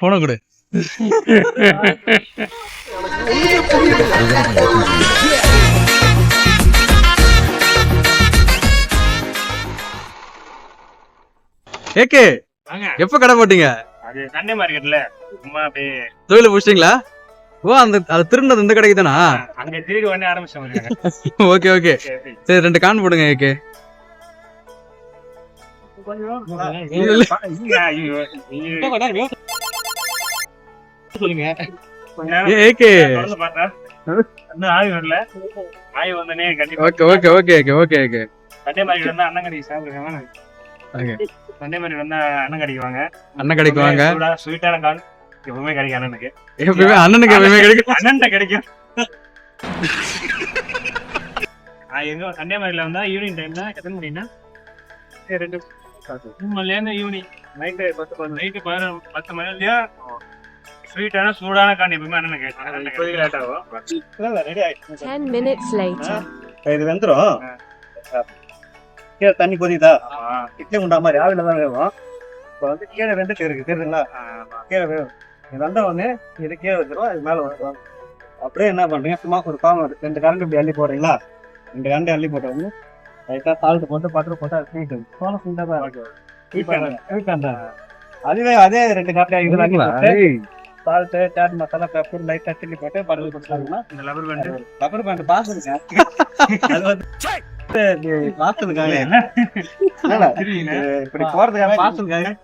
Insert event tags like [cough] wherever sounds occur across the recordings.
போன கொடு. ஏகே வாங்க. எப்ப கடை போட்டீங்க? அது சண்டே மார்க்கெட்ல சும்மா அப்படியே தொழில புடிச்சிட்டீங்களா ஓ அந்த அது திருண்டது இந்த கடைக்கு தானா அங்க திருடி உடனே ஆரம்பிச்சோம் [laughs] ஓகே ஓகே. சரி ரெண்டு கான் போடுங்க ஏகே. சொல்லுங்க ஏ ஏகே பார்த்தா இன்னும் ஆய் வரல ஆய் வந்தனே கண்டிப்பா okay okay okay okay okay okay Sunday market வந்தா அண்ணன் கடைக்கு அண்ணன் வாங்க அண்ணன் ஸ்வீட்டான கான் எப்பவுமே கிடைக்கும் அண்ணனுக்கு எப்பவுமே அண்ணனுக்கு எப்பவுமே கிடைக்கும் அண்ணன்ட்ட கிடைக்கும் ஆ, எங்க சண்டே மார்க்கெட்ல வந்தா ஈவினிங் டைம்னா எத்தனை மணினா சரி, ரெண்டு மூணு மணில இருந்து ஈவினிங் நைட்டு பத்து பத்து நைட்டு பதினொரு பத்து மணி வரையும் ஸ்வீட்டான சூடான கான் எப்பவுமே அண்ணனுக்கு இப்போதைக்கு லேட் ஆகும் ரெடி ஆயிடுச்சு. 10 minutes later. இது வெந்துரும். கீழே தண்ணி கொதிதா இட்லி உண்டா மாதிரி ஆவில தான் வேகும் இப்போ வந்து கீழே வெந்துட்டு இருக்கு தெரியுதுங்களா? கீழே வேகும் இது வந்த உடனே இது கீழே வச்சிரும் அது மேலே வந்துடும் அப்படியே என்ன பண்றீங்க? சும்மா ஒரு பாவம் ரெண்டு கரண்ட் இப்படி அள்ளி போடுறீங்களா? ரெண்டு கரண்ட் அள்ளி போட்ட உடனே லைட்டாக சால்ட் போட்டு பட்டர் போட்டு அது ஸ்வீட் சோளம் ஸ்வீட்டாக தான் இருக்கும். அதுவே அதே ரெண்டு அள்ளி போட்டு சால்ட்டு சாட் மசாலா பெப்பர் லைட்டாக சில்லி போட்டு பட்டர் போட்டுட்டாங்கன்னா இந்த லப்பர் பேண்ட் பாசுங்க அது வந்து இது இப்படி போறதுக்காக பாசுக்காக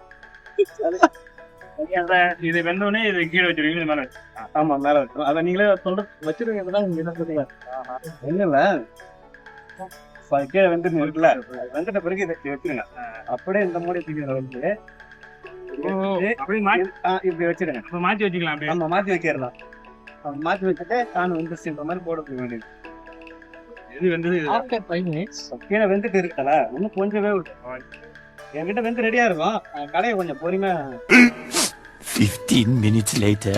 இது வெந்தோடனே இது கீழே வச்சிருக்கீங்க மேல. ஆமா மேல வச்சிரும் அத நீங்களே சொல்ற வச்சிருக்கீங்க என்ன இல்ல. கீழே வெந்து இருக்குல்ல? வெந்துட்ட பிறகு. இதை வச்சிருங்க. அப்படியே இந்த மூடி தூக்கி இதுல வச்சு ஓ, அப்படியே மாத்தி ஆ, இப்படி வச்சிருங்க. மாத்தி வச்சுக்கலாம் அப்படியே. நம்ம மாத்தி அப்படி மாத்தி வச்சுட்டு கான் வெந்துச்சுன்ற மாதிரி போட வேண்டியது. இது வெந்தது? இது ஆஃப்டர் ஃபைவ் மினிட்ஸ் கீழே வெந்துட்டு இருக்கல இன்னும் கொஞ்சமே என்கிட்ட வெந்து ரெடியா இருக்கும். கடையை கொஞ்சம் பொறுமையா 15 minutes later.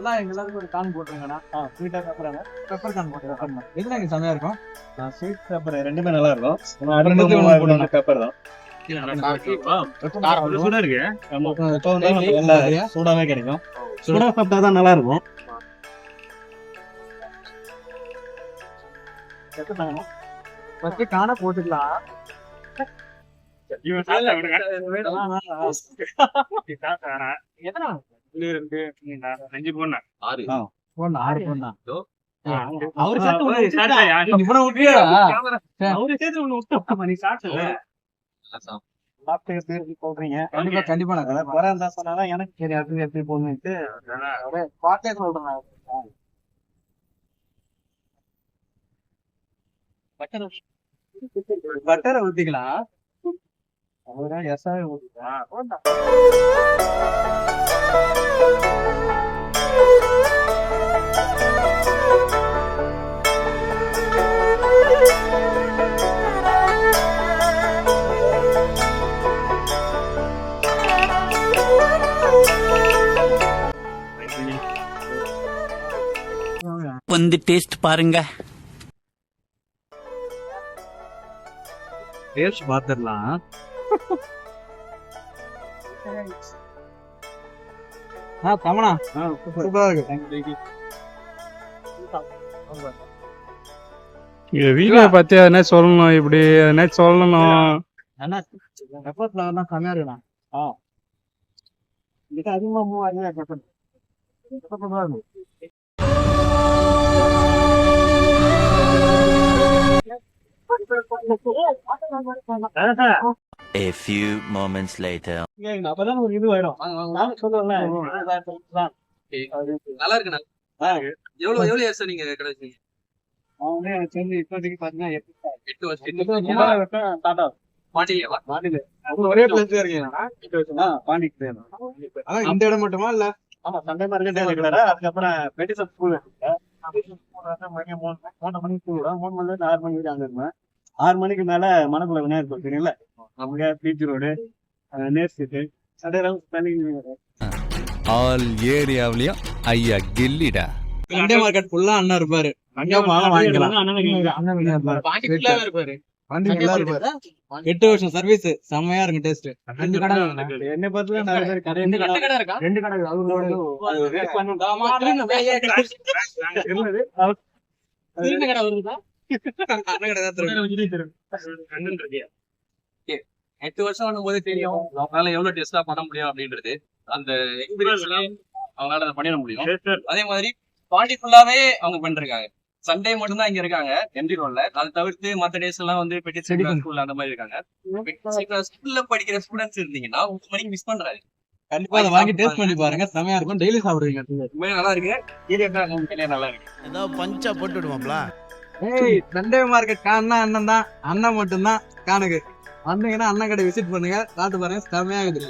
அதான் எங்க எல்லாருக்கும் ஒரு கான் போட்டுருங்கண்ணா ஆ ஸ்வீட்டா சாப்பிடுறாங்க பெப்பர் கான் போட்டுருங்க இதுல இங்க செமையா இருக்கும்? நான் ஸ்வீட் பெப்பர் ரெண்டுமே நல்லா இருக்கும். போடுங்க. பெப்பர் தான். சூடாவே கிடைக்கும். சூடா சாப்பிட்டா தான் நல்லா இருக்கும். ஃபர்ஸ்ட் காண போட்டுக்கலாம். இவன் [laughs] சாப்பிட்டா விடுங்க சாப்பிட்டாரா? இது இருக்கு ம், நான் அஞ்சு போனேன் போடணும் ஆறு போடணும் அவரு சேர்த்து ஒண்ணு விட்டுட்டா. சாப்பிட்டாயா? இவனை விட்டுறியாடா? அவரு சேர்த்து ஒண்ணு விட்டா நீ சாப்பிட்டல சாப்பிட்டு எப்படி போடுறீங்க கண்டிப்பா கண்டிப்பா நான் குறை இருந்தா சொன்னாதான் எனக்கு தெரியும் அது எப்படி பார்த்தே சொல்றேன். பட்டரை ஊத்திக்கலாம். அவரே எஸ்ஆர் வந்து டேஸ்ட் பாருங்க. டேஸ்ட் பாத்துடலாம் ஆ தமனா சூப்பரா இருக்கு. இது வீடியோ பத்தி எதனா சொல்லணும் இப்படி எதனா சொல்லணும்? அண்ணா பெப்பர் ஃபிளவர் தான் கம்மியா இருக்குண்ணா. ஆ. இது அதிகமா மூவ் அதிகமா பெப்பர் பெப்பர் தான் இருக்கும் A few moments later. அப்பதான் ஒரு இது ஆயிடும் நான் சொல்லுவேன்ல. நல்லா இருக்கு நல்லா ஆ, எவ்வளவு எவ்வளவு இயர்ஸ் நீங்க கடை வச்சீங்க அவன் தெரிஞ்சு இப்போதைக்கு பாத்தீங்கன்னா எட்டு வருஷம் டாடா ஒரே பிளேஸ் அதான் இந்த இடம் மட்டுமா இல்ல? ஆமா சண்டே மார்க்கெட் ரெகுலரா அதுக்கப்புறம் மெடிசன் ஸ்கூல் மணி மூணு மூணு மணிக்கு ஸ்கூல் மூணு மணில இருந்து ஆறு மணி வரைக்கும் அங்க இருப்பேன். ஆறு மணிக்கு மேல மணக்குள்ள விநாயகர் கோயில் தெரியும்ல அவங்க பீச் ரோடு நேர் ஆல் ஏரியாவிலயும் ஐயா கில்லிடா சண்டே மார்க்கெட் ஃபுல்லா அண்ணா இருப்பாரு அங்க வாங்கிக்கலாம் அண்ணன் இருப்பாரு எட்டு வருஷம் சர்வீஸ் செம்மையா இருக்கு டேஸ்ட் ரெண்டு கடை என்னை பார்த்து நிறைய பேர் கடை ரெண்டு கடை இருக்கு ரெண்டு கடை அவங்களோட எட்டு வருஷம் பண்ணும்போது தெரியும் அவங்களால எவ்வளவு டெஸ்டா பண்ண முடியும் அப்படின்றது. அந்த அவங்களால அதை பண்ணிட முடியும். அதே மாதிரி பாண்டி ஃபுல்லாவே அவங்க பண்ணிருக்காங்க. சண்டே மட்டும் தான் இங்க இருக்காங்க. எம்டி ரோட்ல அதை தவிர்த்து மத்த டேஸ் எல்லாம் வந்து பெட்டி ஸ்கூல்ல அந்த மாதிரி இருக்காங்க. ஸ்கூல்ல படிக்கிற ஸ்டூடெண்ட்ஸ் இருந்தீங்கன்னா ஒரு மணிக்கு மிஸ் பண்றாரு கண்டிப்பா அதை வாங்கி டேஸ்ட் பண்ணி பாருங்க. செம்மையா இருக்கும். டெய்லி சாப்பிடுவீங்க. நல்லா இருக்கு. நல்லா இருக்கு. ஏதாவது பஞ்சா போட்டு விடுவாப்ல ஏய் சண்டே மார்க்கெட் காணா அண்ணன் தான். அண்ணன் மட்டும்தான் காணுக்கு. வந்தீங்கன்னா அண்ணன் கடை விசிட் பண்ணுங்க. சாப்பிட்டு பாருங்க செம்மையா இருக்குது.